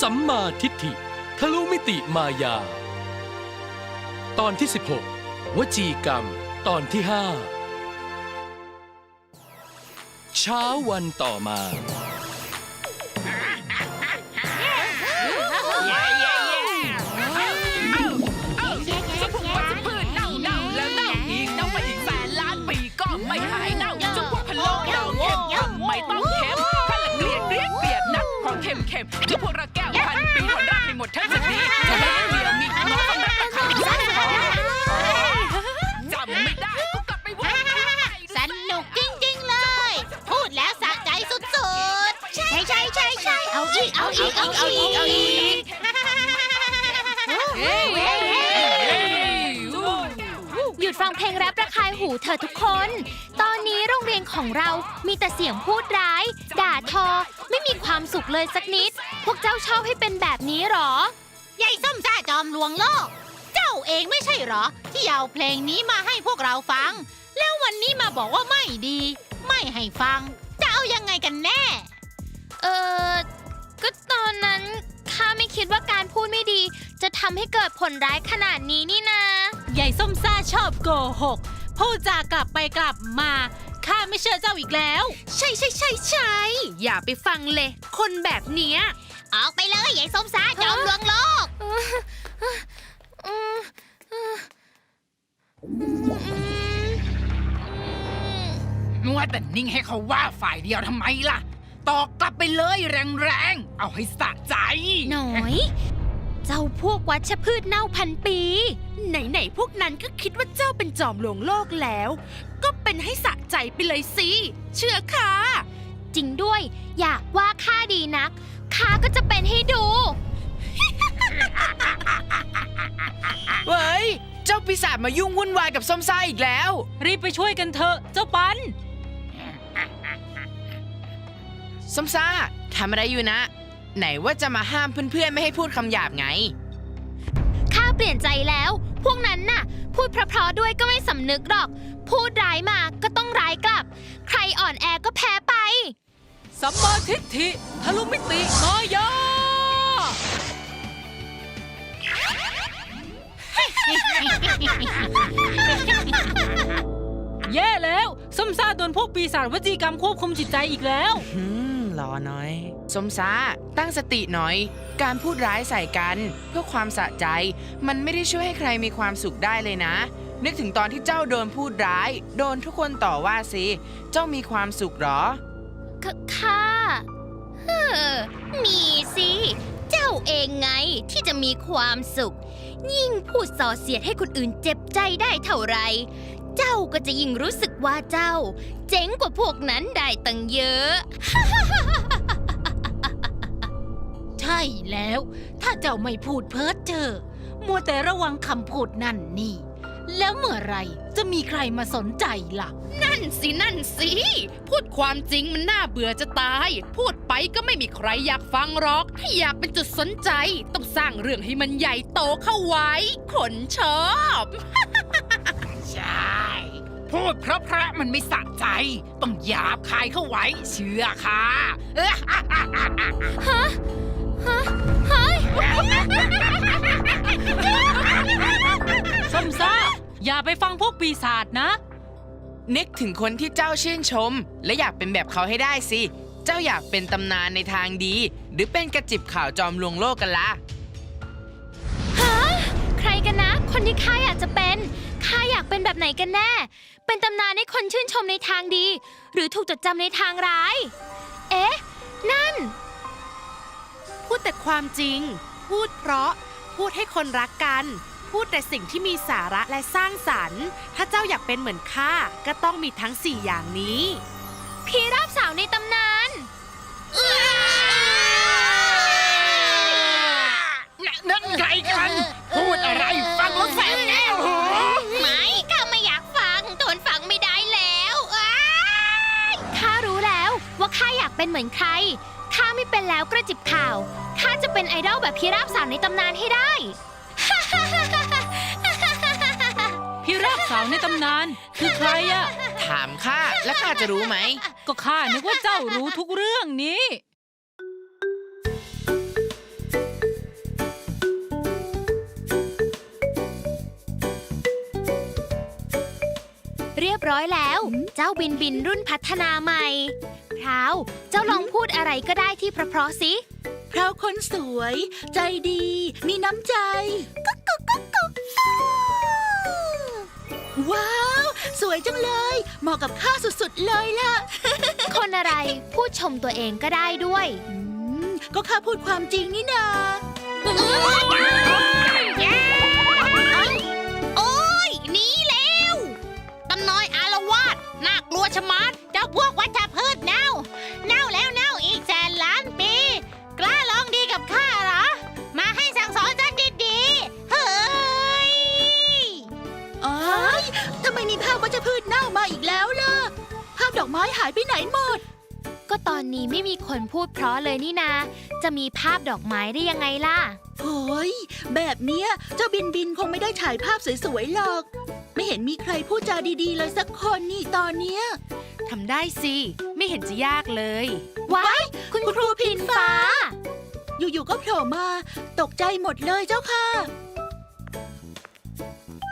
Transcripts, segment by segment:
สัมมาทิฏฐิ ทะลุมิติมายา ตอนที่ 16 วจีกรรม ตอนที่ 5 เช้าวันต่อมา ใช่เอาอีกเอาอีกเอาอีกเอาอีกหยุดฟังเพลงแรประคายหูเธอทุกคน ตอนนี้โรงเรียนของเรามีแต่เสียงพูดร้าย ด่าทอ ไม่มีความสุขเลยสักนิด พวกเจ้าชอบให้เป็นแบบนี้หรอใหญ่ส้มซ่าจอมลวงโลก เจ้าเองไม่ใช่หรอ ที่เอาเพลงนี้มาให้พวกเราฟัง แล้ววันนี้มาบอกว่าไม่ดี ไม่ให้ฟัง จะเอายังไงกันแน่ เออก็ตอนนั้นข้าไม่คิดว่าการพูดไม่ดี จะทำให้เกิดผลร้ายขนาดนี้นี่นาใหญ่ส้มซ่าชอบโกหก พูดจากลับไปกลับมา ข้าไม่เชื่อเจ้าอีกแล้ว ใช่ใช่ใช่ใช่อย่าไปฟังเลย คนแบบเนี้ย ออกไปเลยใหญ่ส้มซ่าจอมลวงโลกอืมอืมมัวแต่นิ่งให้เขาว่าฝ่ายเดียวทำไมล่ะ ตอกกลับไปเลยแรงๆ เอาให้สะใจ หน่อย เจ้าพวกวัชพืชเน่าพันปี ไหนๆพวกนั้นก็คิดว่าเจ้าเป็นจอมหลวงโลกแล้ว ก็เป็นให้สะใจไปเลยสิ เชื่อข้าจริงด้วย อยากว่าข้าดีนักข้าก็จะเป็นให้ดู เว้ย เจ้าปีศาจมายุ่งวุ่นวายกับส้มซ่าอีกแล้ว รีบไปช่วยกันเถอะ เจ้าปัน ส้มซ่าทำอะไรอยู่นะ ไหนว่าจะมาห้ามเพื่อนๆ ไม่ให้พูดคำหยาบไง ข้าเปลี่ยนใจแล้ว พวกนั้นน่ะ พูดเพราะๆด้วยก็ไม่สำนึกหรอก พูดร้ายมาก็ต้องร้ายกลับ ใครอ่อนแอก็แพ้ไป สัมมาทิฏฐิทะลุมิติมายา แย่แล้วส้มซ่าโดนพวกปีศาจวจีกรรมควบคุมจิตใจอีกแล้ว อืม รอน่อย สมซาตั้งสติหน่อย การพูดร้ายใส่กันเพื่อความสะใจ มันไม่ได้ช่วยให้ใครมีความสุขได้เลยนะ นึกถึงตอนที่เจ้าโดนพูดร้าย โดนทุกคนต่อว่าสิเจ้ามีความสุขหรอคข้าเออมีสิ เจ้าเองไงที่จะมีความสุข ยิ่งพูดส่อเสียดให้คนอื่นเจ็บใจได้เท่าไหรเจ้าก็จะยิ่งรู้สึกว่าเจ้า เจ๋งกว่าพวกนั้นได้ตั้งเยอะ ใช่แล้ว ถ้าเจ้าไม่พูดเพ้อเจอ มัวแต่ระวังคำพูดนั่นนี่ แล้วเมื่อไหรจะมีใครมาสนใจล่ะ นั่นสินั่นสิ พูดความจริงมันน่าเบื่อจะตาย พูดไปก็ไม่มีใครอยากฟังหรอก ถ้าอยากเป็นจุดสนใจ ต้องสร้างเรื่องให้มันใหญ่โตเข้าไว้ คนชอบ ใช่ พูดดเพราะพระมันไม่สะใจ ต้องหยาบคายเข้าไว้เชื่อค่ะ ส้มซ่าอย่าไปฟังพวกปีศาจนะ นึกถึงคนที่เจ้าชื่นชม และอยากเป็นแบบเขาให้ได้สิ เจ้าอยากเป็นตำนานในทางดี หรือเป็นกระจิบข่าวจอมลวงโลกกันล่ะใครกันนะ คนที่ข้าอยากจะเป็นข้าอยากเป็นแบบไหนกันแน่ เป็นตำนานให้คนชื่นชมในทางดี หรือถูกจดจำในทางร้าย เอ๊ะ นั่น พูดแต่ความจริง พูดเพราะ พูดให้คนรักกัน พูดแต่สิ่งที่มีสาระและสร้างสรรค์ ถ้าเจ้าอยากเป็นเหมือนข้าก็ต้องมีทั้งสี่อย่างนี้พีราบสาวในตำนาน พี่ราบสาวในตำนาน คือใครอะถามข้าแล้วข้าจะรู้ไหม ก็ข้านึกว่าเจ้ารู้ทุกเรื่องนี้ เรียบร้อยแล้ว เจ้าบินบินรุ่นพัฒนาใหม่พราว เจ้าลองพูดอะไรก็ได้ที่เพราะๆสิเพราคนสวย ใจดี มีน้ำใจกุ๊กกุ๊กกุ๊กกุ๊กว้าว สวยจังเลย เหมาะกับข้าสุดๆเลยล่ะ คนอะไรพูดชมตัวเองก็ได้ด้วย อืมก็ข้าพูดความจริงนี่นาโอ้ยหนีแล้วตำน้อยอารวาสน่ากลัวชะมัดเจ้าพวกวัช มมีภาพวัชพืชเน่ามาอีกแล้วล่ะ ภาพดอกไม้หายไปไหนหมด ก็ตอนนี้ไม่มีคนพูดเพราะเลยนี่นา จะมีภาพดอกไม้ได้ยังไงล่ะ โอ้ยแบบเนี้ยเจ้าบินบินคงไม่ได้ถ่ายภาพสวยๆหรอก ไม่เห็นมีใครพูดจาดีๆเลยสักคนนี่ตอนเนี้ย ทำได้สิ ไม่เห็นจะยากเลย ว้ายคุณครูพินฟ้า อยู่ๆก็โผล่มา ตกใจหมดเลยเจ้าค่ะ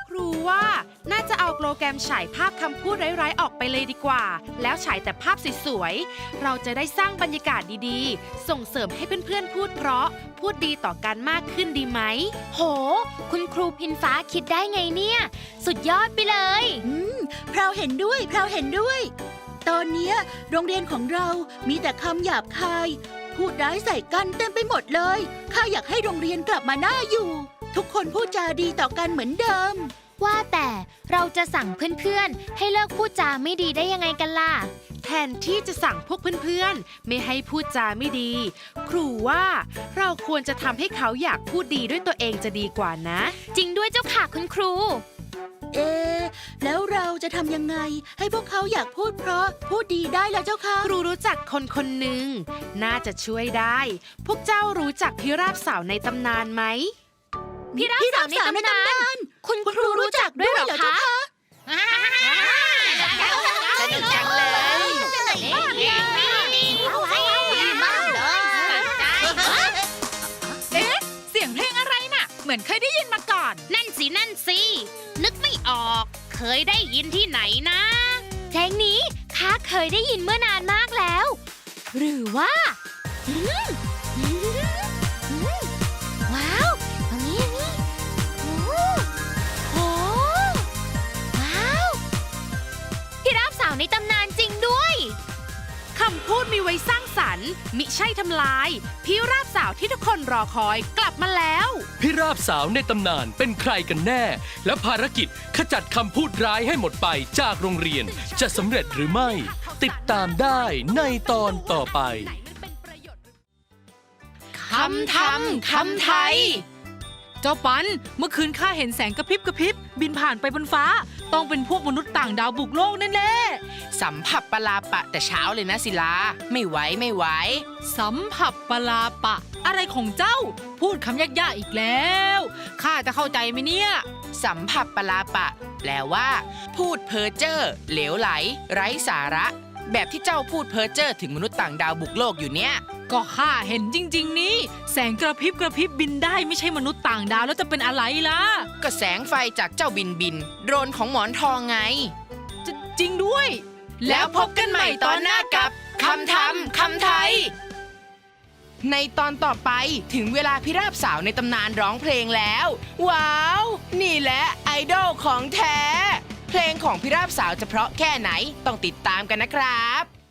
ครูว่า น่าจะเอาโปรแกรมฉายภาพคำพูดร้ายๆ ออกไปเลยดีกว่า แล้วฉายแต่ภาพสวยๆ เราจะได้สร้างบรรยากาศดีๆ ส่งเสริมให้เพื่อนๆ พูดเพราะ พูดดีต่อกันมากขึ้นดีไหม โห คุณครูพินฟ้าคิดได้ไงเนี่ย สุดยอดไปเลย อืมพราวเห็นด้วยพราวเห็นด้วย ตอนเนี้ยโรงเรียนของเรามีแต่คำหยาบคาย พูดร้ายใส่กันเต็มไปหมดเลย ข้าอยากให้โรงเรียนกลับมาน่าอยู่ ทุกคนพูดจาดีต่อกันเหมือนเดิม ว่าแต่เราจะสั่งเพื่อนๆ ให้เลิกพูดจาไม่ดีได้ยังไงกันล่ะ แทนที่จะสั่งพวกเพื่อนๆ ไม่ให้พูดจาไม่ดี ครูว่าเราควรจะทำให้เขาอยากพูดดีด้วยตัวเองจะดีกว่านะ จริงด้วยเจ้าค่ะคุณครู เอะแล้วเราจะทำยังไง ให้พวกเขาอยากพูดเพราะพูดดีได้แล้วเจ้าค่ะ ครูรู้จักคนคนหนึ่งน่าจะช่วยได้ พวกเจ้ารู้จักพิราบสาวในตำนานไหมพี่ราบสาวในตำนาน คุณครูรู้จักด้วยเหรอคะสนุกจังเลยดีมากเลยเอ๊ะ เสียงเพลงอะไรน่ะ เหมือนเคยได้ยินมาก่อน นั่นสิ นั่นสิ นึกไม่ออก เคยได้ยินที่ไหนนะ เพลงนี้ข้าเคยได้ยินเมื่อนานมากแล้ว หรือว่า อืมอืมาวในตำนานจริงด้วยคำพูดมีไว้สร้างสรรค์ มิใช่ทำลาย พิราบสาวที่ทุกคนรอคอยกลับมาแล้ว พิราบสาวในตำนานเป็นใครกันแน่ และภารกิจขจัดคำพูดร้ายให้หมดไปจากโรงเรียน จะสำเร็จหรือไม่ ติดตามได้ในตอนต่อไปคำทำคำไทย เจ้าปันเมื่อคืนข้าเห็นแสงกระพริบกระพริบบินผ่านไปบนฟ้า ต้องเป็นพวกมนุษย์ต่างดาวบุกโลกแน่สัมผัสปลาปะแต่เช้าเลยนะศิลา ไม่ไหวไม่ไหว สัมผัสปลาปะ อะไรของเจ้า พูดคำยากๆอีกแล้ว ข้าจะเข้าใจไหมเนี่ย สัมผัสปลาปะ แปลว่า พูดเพ้อเจ้อเหลวไหล ไร้สาระ แบบที่เจ้าพูดเพ้อเจ้อถึงมนุษย์ต่างดาวบุกโลกอยู่เนี่ย ก็ข้าเห็นจริง ๆ นี่แสงกระพริบกระพริบบินได้ไม่ใช่มนุษย์ต่างดาวแล้วจะเป็นอะไรล่ะ ก็แสงไฟจากเจ้าบินบิน โดรนของหมอนทองไงจจริงด้วย แล้วพบกันใหม่ตอนหน้ากับคำทำคำไทย ในตอนต่อไปถึงเวลาพิราบสาวในตำนานร้องเพลงแล้ว ว้าว นี่แหละไอดอลของแท้ เพลงของพิราบสาวจะเพราะแค่ไหนต้องติดตามกันนะครับ